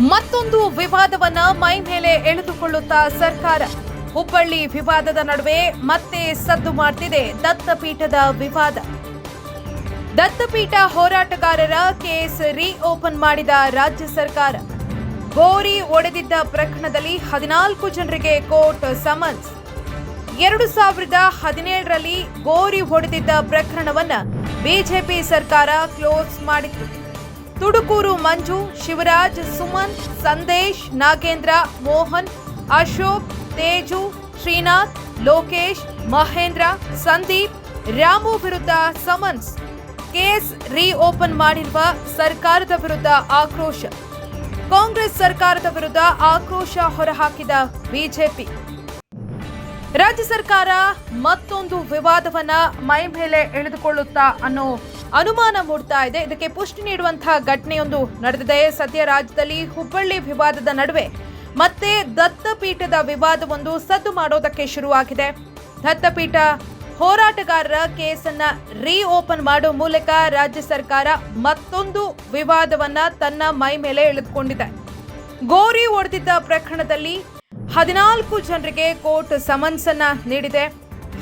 ಮತ್ತೊಂದು ವಿವಾದವನ್ನ ಮೈ ಮೇಲೆ ಎಳೆದುಕೊಳ್ಳುತ್ತಾ ಸರ್ಕಾರ. ಹುಬ್ಬಳ್ಳಿ ವಿವಾದದ ನಡುವೆ ಮತ್ತೆ ಸದ್ದು ಮಾಡ್ತಿದೆ ದತ್ತಪೀಠದ ವಿವಾದ. ದತ್ತಪೀಠ ಹೋರಾಟಗಾರರ ಕೇಸ್ ರೀಓಪನ್ ಮಾಡಿದ ರಾಜ್ಯ ಸರ್ಕಾರ. ಗೋರಿ ಒಡೆದಿದ್ದ ಪ್ರಕರಣದಲ್ಲಿ ಹದಿನಾಲ್ಕು ಜನರಿಗೆ ಕೋರ್ಟ್ ಸಮನ್ಸ್. ಎರಡು ಸಾವಿರದ ಹದಿನೇಳರಲ್ಲಿ ಗೋರಿ ಹೊಡೆದಿದ್ದ ಪ್ರಕರಣವನ್ನು ಬಿಜೆಪಿ ಸರ್ಕಾರ ಕ್ಲೋಸ್ ಮಾಡಿತ್ತು. ತುಡುಕೂರು ಮಂಜು, ಶಿವರಾಜ್, ಸುಮನ್, ಸಂದೇಶ್, ನಾಗೇಂದ್ರ, ಮೋಹನ್, ಅಶೋಕ್, ತೇಜು, ಶ್ರೀನಾಥ್, ಲೋಕೇಶ್, ಮಹೇಂದ್ರ, ಸಂದೀಪ್, ರಾಮು ವಿರುದ್ಧ ಸಮನ್ಸ್. ಕೇಸ್ ರೀಓಪನ್ ಮಾಡಿರುವ ಸರ್ಕಾರದ ವಿರುದ್ಧ ಆಕ್ರೋಶ. ಕಾಂಗ್ರೆಸ್ ಸರ್ಕಾರದ ವಿರುದ್ಧ ಆಕ್ರೋಶ ಹೊರಹಾಕಿದ ಬಿಜೆಪಿ. ರಾಜ್ಯ ಸರ್ಕಾರ ಮತ್ತೊಂದು ವಿವಾದವನ್ನ ಮೈ ಮೇಲೆ ಎಳೆದುಕೊಳ್ಳುತ್ತಾ ಅನ್ನೋ ಅನುಮಾನ ಮೂಡ್ತಾ ಇದೆ. ಇದಕ್ಕೆ ಪುಷ್ಟಿ ನೀಡುವಂತಹ ಘಟನೆಯೊಂದು ನಡೆದಿದೆ. ಸದ್ಯ ರಾಜ್ಯದಲ್ಲಿ ಹುಬ್ಬಳ್ಳಿ ವಿವಾದದ ನಡುವೆ ಮತ್ತೆ ದತ್ತಪೀಠದ ವಿವಾದವೊಂದು ಸದ್ದು ಮಾಡೋದಕ್ಕೆ ಶುರುವಾಗಿದೆ. ದತ್ತಪೀಠ ಹೋರಾಟಗಾರರ ಕೇಸನ್ನ ರೀಓಪನ್ ಮಾಡೋ ಮೂಲಕ ರಾಜ್ಯ ಸರ್ಕಾರ ಮತ್ತೊಂದು ವಿವಾದವನ್ನ ತನ್ನ ಮೈ ಮೇಲೆ ಎಳೆದುಕೊಂಡಿದೆ. ಗೋರಿ ಒಡೆದಿದ್ದ ಪ್ರಕರಣದಲ್ಲಿ ಹದಿನಾಲ್ಕು ಜನರಿಗೆ ಕೋರ್ಟ್ ಸಮನ್ಸ್ ಅನ್ನ ನೀಡಿದೆ.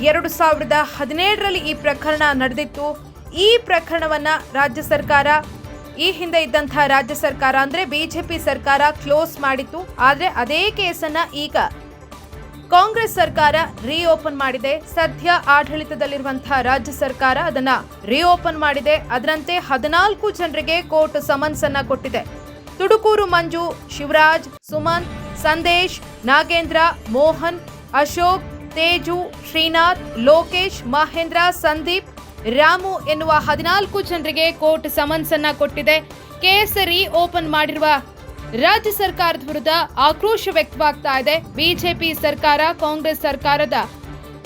ಎರಡು ಸಾವಿರದ ಹದಿನೇಳರಲ್ಲಿ ಈ ಪ್ರಕರಣ ನಡೆದಿತ್ತು. ಈ ಪ್ರಕರಣವನ್ನ ರಾಜ್ಯ ಸರ್ಕಾರ, ಈ ಹಿಂದೆ ಇದ್ದಂತಹ ರಾಜ್ಯ ಸರ್ಕಾರ ಅಂದ್ರೆ ಬಿಜೆಪಿ ಸರ್ಕಾರ ಕ್ಲೋಸ್ ಮಾಡಿತ್ತು. ಆದ್ರೆ ಅದೇ ಕೇಸನ್ನ ಈಗ ಕಾಂಗ್ರೆಸ್ ಸರ್ಕಾರ ರೀಓಪನ್ ಮಾಡಿದೆ. ಸದ್ಯ ಆಡಳಿತದಲ್ಲಿರುವಂತಹ ರಾಜ್ಯ ಸರ್ಕಾರ ಅದನ್ನ ರೀಓಪನ್ ಮಾಡಿದೆ. ಅದರಂತೆ ಹದಿನಾಲ್ಕು ಜನರಿಗೆ ಕೋರ್ಟ್ ಸಮನ್ಸ್ ಅನ್ನ ಕೊಟ್ಟಿದೆ. ತುಡುಕೂರು ಮಂಜು, ಶಿವರಾಜ್, ಸುಮಂತ್, ಸಂದೇಶ್, ನಾಗೇಂದ್ರ, ಮೋಹನ್, ಅಶೋಕ್, ತೇಜು, ಶ್ರೀನಾಥ್, ಲೋಕೇಶ್, ಮಹೇಂದ್ರ, ಸಂದೀಪ್ ರಾಮು ಎನ್ನುವ ಹದಿನಾಲ್ಕು ಜನರಿಗೆ ಕೋರ್ಟ್ ಸಮನ್ಸ್ ಅನ್ನ ಕೊಟ್ಟಿದೆ. ಕೇಸರಿ ಓಪನ್ ಮಾಡಿರುವ ರಾಜ್ಯ ಸರ್ಕಾರದ ವಿರುದ್ಧ ಆಕ್ರೋಶ ವ್ಯಕ್ತವಾಗ್ತಾ ಇದೆ. ಬಿಜೆಪಿ ಸರ್ಕಾರ, ಕಾಂಗ್ರೆಸ್ ಸರ್ಕಾರದ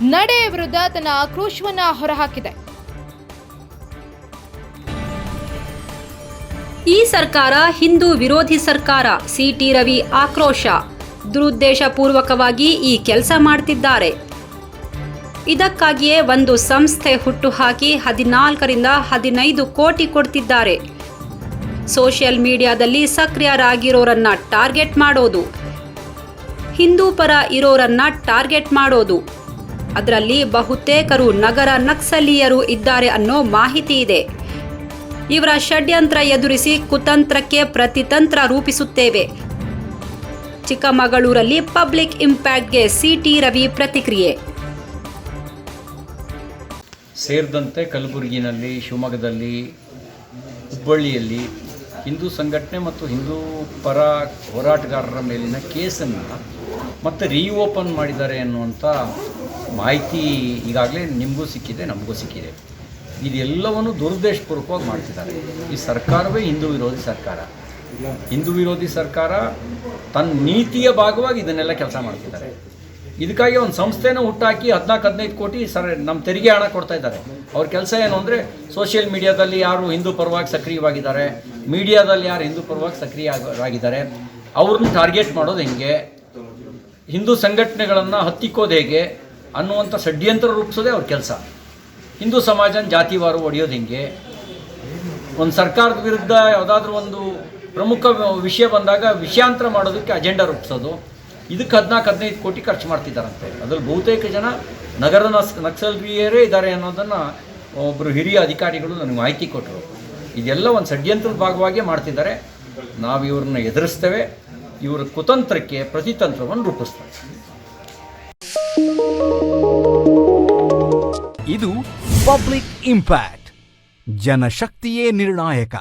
ನಡೆಯ ವಿರುದ್ಧ ತನ್ನ ಆಕ್ರೋಶವನ್ನ ಹೊರಹಾಕಿದೆ. ಈ ಸರ್ಕಾರ ಹಿಂದೂ ವಿರೋಧಿ ಸರ್ಕಾರ ಸಿಟಿ ರವಿ ಆಕ್ರೋಶ. ದುರುದ್ದೇಶಪೂರ್ವಕವಾಗಿ ಈ ಕೆಲಸ ಮಾಡ್ತಿದ್ದಾರೆ. ಇದಕ್ಕಾಗಿಯೇ ಒಂದು ಸಂಸ್ಥೆ ಹುಟ್ಟುಹಾಕಿ ಹದಿನಾಲ್ಕರಿಂದ ಹದಿನೈದು ಕೋಟಿ ಕೊಡ್ತಿದ್ದಾರೆ. ಸೋಷಿಯಲ್ ಮೀಡಿಯಾದಲ್ಲಿ ಸಕ್ರಿಯರಾಗಿರೋರನ್ನ ಟಾರ್ಗೆಟ್ ಮಾಡೋದು. ಹಿಂದೂ ಪರ ಇರೋರನ್ನ ಟಾರ್ಗೆಟ್ ಮಾಡೋದು. ಅದರಲ್ಲಿ ಬಹುತೇಕರು ನಗರ ನಕ್ಸಲೀಯರು ಇದ್ದಾರೆ ಅನ್ನೋ ಮಾಹಿತಿ ಇದೆ. ಇವರ ಷಡ್ಯಂತ್ರ ಎದುರಿಸಿ ಕುತಂತ್ರಕ್ಕೆ ಪ್ರತಿತಂತ್ರ ರೂಪಿಸುತ್ತೇವೆ. ಚಿಕ್ಕಮಗಳೂರಲ್ಲಿ ಪಬ್ಲಿಕ್ ಇಂಪ್ಯಾಕ್ಟ್ಗೆ ಸಿಟಿ ರವಿ ಪ್ರತಿಕ್ರಿಯೆ. ಸೇರಿದಂತೆ ಕಲಬುರಗಿನಲ್ಲಿ, ಶಿವಮೊಗ್ಗದಲ್ಲಿ, ಹುಬ್ಬಳ್ಳಿಯಲ್ಲಿ ಹಿಂದೂ ಸಂಘಟನೆ ಮತ್ತು ಹಿಂದೂ ಪರ ಹೋರಾಟಗಾರರ ಮೇಲಿನ ಕೇಸನ್ನು ಮತ್ತೆ ರೀಓಪನ್ ಮಾಡಿದ್ದಾರೆ ಅನ್ನುವಂಥ ಮಾಹಿತಿ ಈಗಾಗಲೇ ನಿಮಗೂ ಸಿಕ್ಕಿದೆ, ನಮಗೂ ಸಿಕ್ಕಿದೆ. ಇದೆಲ್ಲವನ್ನು ದುರುದ್ದೇಶಪೂರ್ವಕವಾಗಿ ಮಾಡ್ತಿದ್ದಾರೆ. ಈ ಸರ್ಕಾರವೇ ಹಿಂದೂ ವಿರೋಧಿ ಸರ್ಕಾರ. ಹಿಂದೂ ವಿರೋಧಿ ಸರ್ಕಾರ ತನ್ನ ನೀತಿಯ ಭಾಗವಾಗಿ ಇದನ್ನೆಲ್ಲ ಕೆಲಸ ಮಾಡ್ತಿದ್ದಾರೆ. ಇದಕ್ಕಾಗಿ ಒಂದು ಸಂಸ್ಥೆನ ಹುಟ್ಟಾಕಿ ಹದಿನಾಲ್ಕು, ಹದಿನೈದು ಕೋಟಿ ಸರ್ ನಮ್ಮ ತೆರಿಗೆ ಹಣ ಕೊಡ್ತಾ ಇದ್ದಾರೆ. ಅವ್ರ ಕೆಲಸ ಏನು ಅಂದರೆ ಸೋಷಿಯಲ್ ಮೀಡಿಯಾದಲ್ಲಿ ಯಾರು ಹಿಂದೂ ಪರವಾಗಿ ಸಕ್ರಿಯವಾಗಿದ್ದಾರೆ, ಮೀಡಿಯಾದಲ್ಲಿ ಯಾರು ಹಿಂದೂ ಪರವಾಗಿ ಸಕ್ರಿಯವಾಗಿದ್ದಾರೆ ಅವ್ರನ್ನ ಟಾರ್ಗೆಟ್ ಮಾಡೋದು ಹೆಂಗೆ, ಹಿಂದೂ ಸಂಘಟನೆಗಳನ್ನು ಹತ್ತಿಕ್ಕೋದು ಹೇಗೆ ಅನ್ನುವಂಥ ಷಡ್ಯಂತ್ರ ರೂಪಿಸೋದೇ ಅವ್ರ ಕೆಲಸ. ಹಿಂದೂ ಸಮಾಜನ ಜಾತಿವಾರು ಒಡೆಯೋದು ಹೆಂಗೆ? ಒಂದು ಸರ್ಕಾರದ ವಿರುದ್ಧ ಯಾವುದಾದ್ರೂ ಒಂದು ಪ್ರಮುಖ ವಿಷಯ ಬಂದಾಗ ವಿಷಯಾಂತರ ಮಾಡೋದಕ್ಕೆ ಅಜೆಂಡಾ ರೂಪಿಸೋದು. ಇದಕ್ಕೆ ಹದಿನಾಲ್ಕು, ಹದಿನೈದು ಕೋಟಿ ಖರ್ಚು ಮಾಡ್ತಿದ್ದಾರಂತೆ. ಅದರಲ್ಲಿ ಬಹುತೇಕ ಜನ ನಗರದ ನಸ್ ನಕ್ಸಲ್ರಿಯರೇ ಇದ್ದಾರೆ ಅನ್ನೋದನ್ನು ಒಬ್ಬರು ಹಿರಿಯ ಅಧಿಕಾರಿಗಳು ನನಗೆ ಮಾಹಿತಿ ಕೊಟ್ಟರು. ಇದೆಲ್ಲ ಒಂದು ಷಡ್ಯಂತ್ರದ ಭಾಗವಾಗಿ ಮಾಡ್ತಿದ್ದಾರೆ. ನಾವು ಇವ್ರನ್ನ ಎದುರಿಸ್ತೇವೆ. ಇವರ ಕುತಂತ್ರಕ್ಕೆ ಪ್ರತಿತಂತ್ರವನ್ನು ರೂಪಿಸ್ತಾರೆ ಇದು ಪಬ್ಲಿಕ್ ಇಂಪ್ಯಾಕ್ಟ್, ಜನಶಕ್ತಿಯೇ ನಿರ್ಣಾಯಕ.